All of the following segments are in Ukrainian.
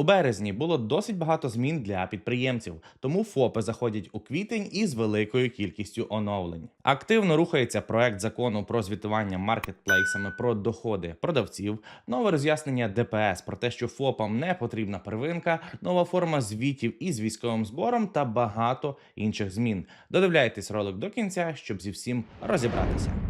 У березні було досить багато змін для підприємців, тому ФОПи заходять у квітень із великою кількістю оновлень. Активно рухається проект закону про звітування маркетплейсами про доходи продавців, нове роз'яснення ДПС про те, що ФОПам не потрібна первинка, нова форма звітів із військовим збором та багато інших змін. Додивляйтесь ролик до кінця, щоб зі всім розібратися.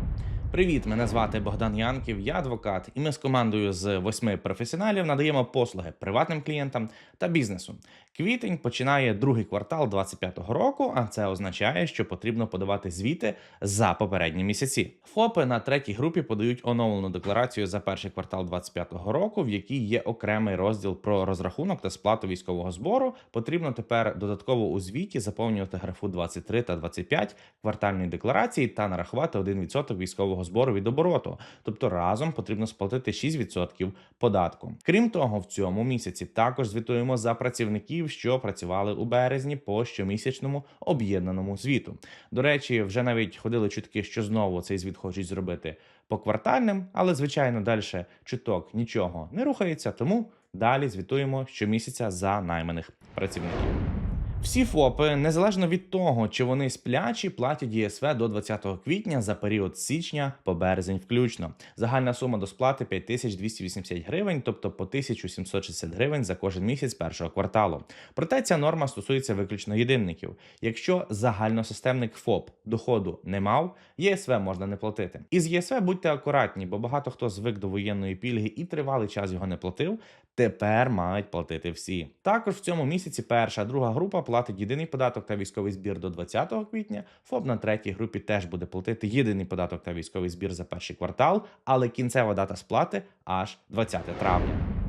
Привіт, мене звати Богдан Янків, я адвокат, і ми з командою з восьми професіоналів надаємо послуги приватним клієнтам та бізнесу. Квітень починає другий квартал 2025 року, а це означає, що потрібно подавати звіти за попередні місяці. ФОПи на третій групі подають оновлену декларацію за перший квартал 2025 року, в якій є окремий розділ про розрахунок та сплату військового збору. Потрібно тепер додатково у звіті заповнювати графу 23 та 25 квартальної декларації та нарахувати 1% військового збору від обороту. Тобто разом потрібно сплатити 6% податку. Крім того, в цьому місяці також звітуємо за працівників, що працювали у березні по щомісячному об'єднаному звіту. До речі, вже навіть ходили чутки, що знову цей звіт хочуть зробити поквартальним, але звичайно далі чуток нічого не рухається, тому далі звітуємо щомісяця за найманих працівників. Всі ФОПи, незалежно від того, чи вони сплячі, платять ЄСВ до 20 квітня за період січня по березень включно. Загальна сума до сплати 5280 гривень, тобто по 1760 гривень за кожен місяць першого кварталу. Проте ця норма стосується виключно єдинників. Якщо загальносистемник ФОП доходу не мав, ЄСВ можна не платити. Із ЄСВ будьте акуратні, бо багато хто звик до воєнної пільги і тривалий час його не платив. Тепер мають платити всі. Також в цьому місяці перша, друга група платить єдиний податок та військовий збір до 20 квітня. ФОП на третій групі теж буде платити єдиний податок та військовий збір за перший квартал, але кінцева дата сплати аж 20 травня.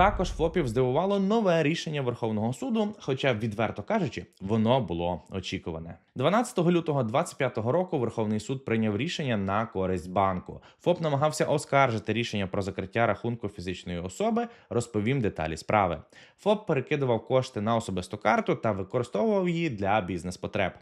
Також ФОПів здивувало нове рішення Верховного суду, хоча, відверто кажучи, воно було очікуване. 12 лютого 2025 року Верховний суд прийняв рішення на користь банку. ФОП намагався оскаржити рішення про закриття рахунку фізичної особи. Розповім деталі справи. ФОП перекидував кошти на особисту карту та використовував її для бізнес-потреб.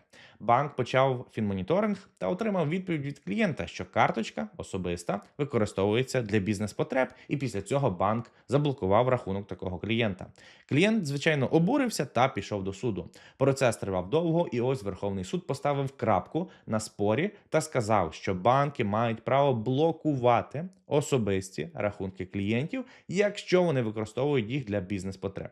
Банк почав фінмоніторинг та отримав відповідь від клієнта, що карточка особиста використовується для бізнес-потреб, і після цього банк заблокував рахунок такого клієнта. Клієнт, звичайно, обурився та пішов до суду. Процес тривав довго, і ось Верховний суд поставив крапку на спорі та сказав, що банки мають право блокувати особисті рахунки клієнтів, якщо вони використовують їх для бізнес-потреб.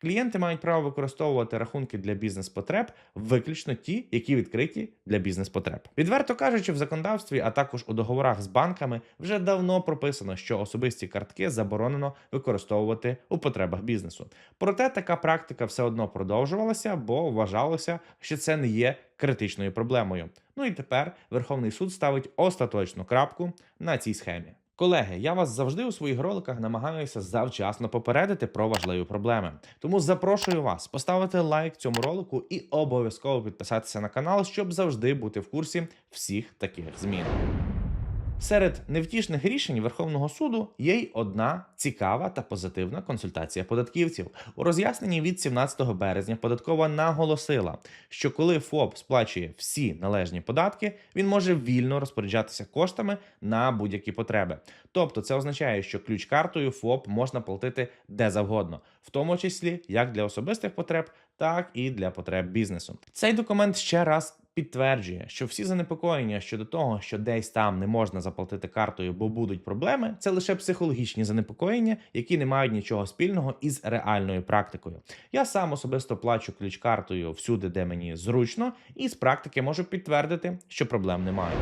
Клієнти мають право використовувати рахунки для бізнес-потреб виключно ті, які відкриті для бізнес-потреб. Відверто кажучи, в законодавстві, а також у договорах з банками, вже давно прописано, що особисті картки заборонено використовувати у потребах бізнесу. Проте така практика все одно продовжувалася, бо вважалося, що це не є критичною проблемою. Ну і тепер Верховний суд ставить остаточну крапку на цій схемі. Колеги, я вас завжди у своїх роликах намагаюся завчасно попередити про важливі проблеми. Тому запрошую вас поставити лайк цьому ролику і обов'язково підписатися на канал, щоб завжди бути в курсі всіх таких змін. Серед невтішних рішень Верховного суду є й одна цікава та позитивна консультація податківців. У роз'ясненні від 17 березня податкова наголосила, що коли ФОП сплачує всі належні податки, він може вільно розпоряджатися коштами на будь-які потреби. Тобто, це означає, що ключ-картою ФОП можна платити де завгодно, в тому числі як для особистих потреб, так і для потреб бізнесу. Цей документ ще раз підтверджує, що всі занепокоєння щодо того, що десь там не можна заплатити картою, бо будуть проблеми, це лише психологічні занепокоєння, які не мають нічого спільного із реальною практикою. Я сам особисто плачу ключ-картою всюди, де мені зручно, і з практики можу підтвердити, що проблем немає.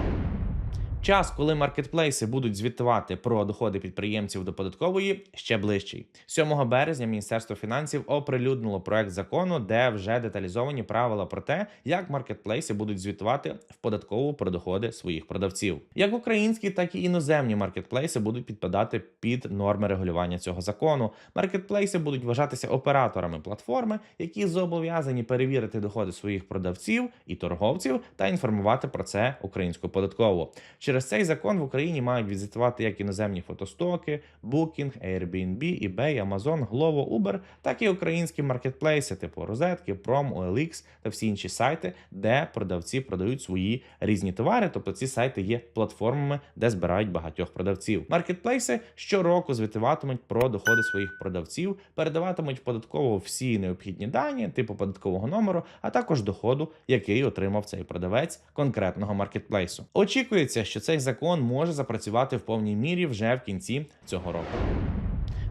Час, коли маркетплейси будуть звітувати про доходи підприємців до податкової, ще ближчий. 7 березня Міністерство фінансів оприлюднило проект закону, де вже деталізовані правила про те, як маркетплейси будуть звітувати в податкову про доходи своїх продавців. Як українські, так і іноземні маркетплейси будуть підпадати під норми регулювання цього закону. Маркетплейси будуть вважатися операторами платформи, які зобов'язані перевірити доходи своїх продавців і торговців та інформувати про це українську податкову. Через цей закон в Україні мають візитувати як іноземні фотостоки, Booking, Airbnb, eBay, Amazon, Glovo, Uber, так і українські маркетплейси, типу Розетки, Prom, OLX та всі інші сайти, де продавці продають свої різні товари. Тобто ці сайти є платформами, де збирають багатьох продавців. Маркетплейси щороку звітуватимуть про доходи своїх продавців, передаватимуть податково всі необхідні дані, типу податкового номеру, а також доходу, який отримав цей продавець конкретного маркетплейсу. Очікується, що цей закон може запрацювати в повній мірі вже в кінці цього року.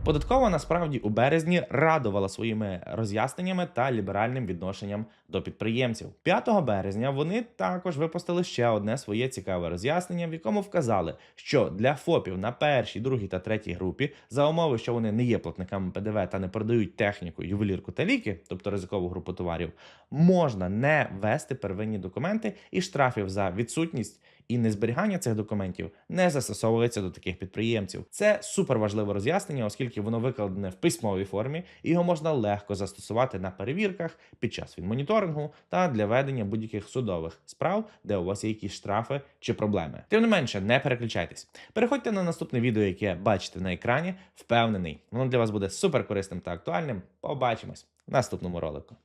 Податкова насправді у березні радувала своїми роз'ясненнями та ліберальним відношенням до підприємців. 5 березня вони також випустили ще одне своє цікаве роз'яснення, в якому вказали, що для ФОПів на першій, другій та третій групі за умови, що вони не є платниками ПДВ та не продають техніку, ювелірку та ліки, тобто ризикову групу товарів, можна не вести первинні документи і штрафів за відсутність і незберігання цих документів не застосовується до таких підприємців. Це супер важливе роз'яснення, оскільки воно викладене в письмовій формі, і його можна легко застосувати на перевірках під час фінмоніторингу та для ведення будь-яких судових справ, де у вас є якісь штрафи чи проблеми. Тим не менше, не переключайтесь. Переходьте на наступне відео, яке бачите на екрані. Впевнений, воно для вас буде супер корисним та актуальним. Побачимось в наступному ролику.